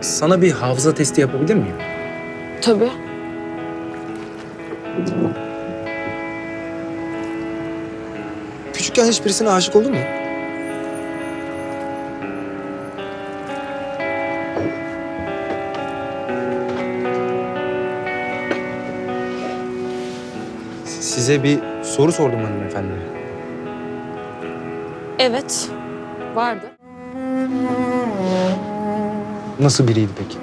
sana bir hafıza testi yapabilir miyim? Tabii. Küçükken hiç birisine aşık oldun mu? Size bir soru sordum hanımefendi. Evet. Vardı. Nasıl biriydi peki?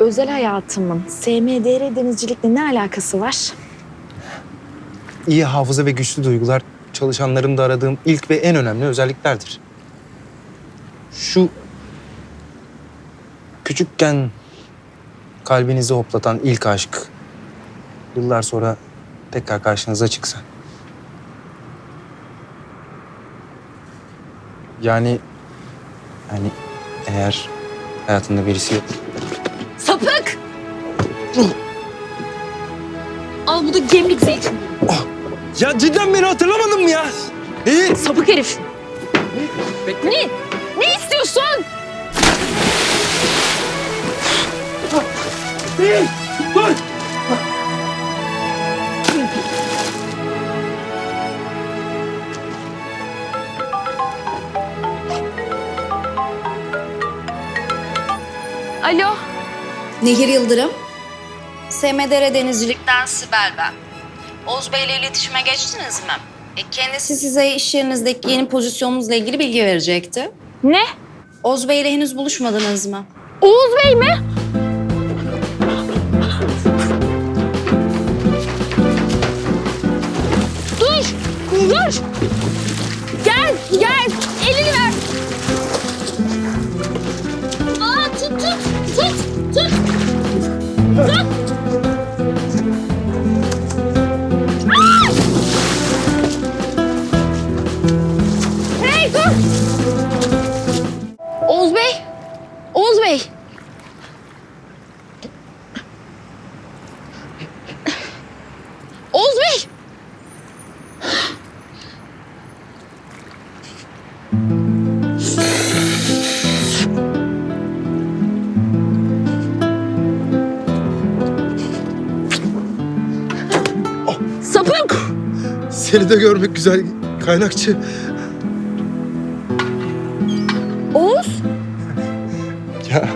Özel hayatımın SMDR denizcilikle ne alakası var? İyi hafıza ve güçlü duygular çalışanlarımda aradığım ilk ve en önemli özelliklerdir. Şu küçükken kalbinizi hoplatan ilk aşk yıllar sonra tekrar karşınıza çıksa. Yani yani eğer hayatında birisi yok. Sapık! Al bu da gemlik zeytin. Ya cidden beni hatırlamadın mı ya? İyi. Sapık herif. Ne? Ne istiyorsun? Dur. Alo. Nehir Yıldırım. SMDR Denizcilik'ten Sibel ben. Oğuz Bey ile iletişime geçtiniz mi? E, kendisi size iş yerinizdeki yeni pozisyonunuzla ilgili bilgi verecekti. Ne? Oğuz Bey ile henüz buluşmadınız mı? Oğuz Bey mi? Dur! Dur! Seni de görmek güzel kaynakçı. Oğuz? Ya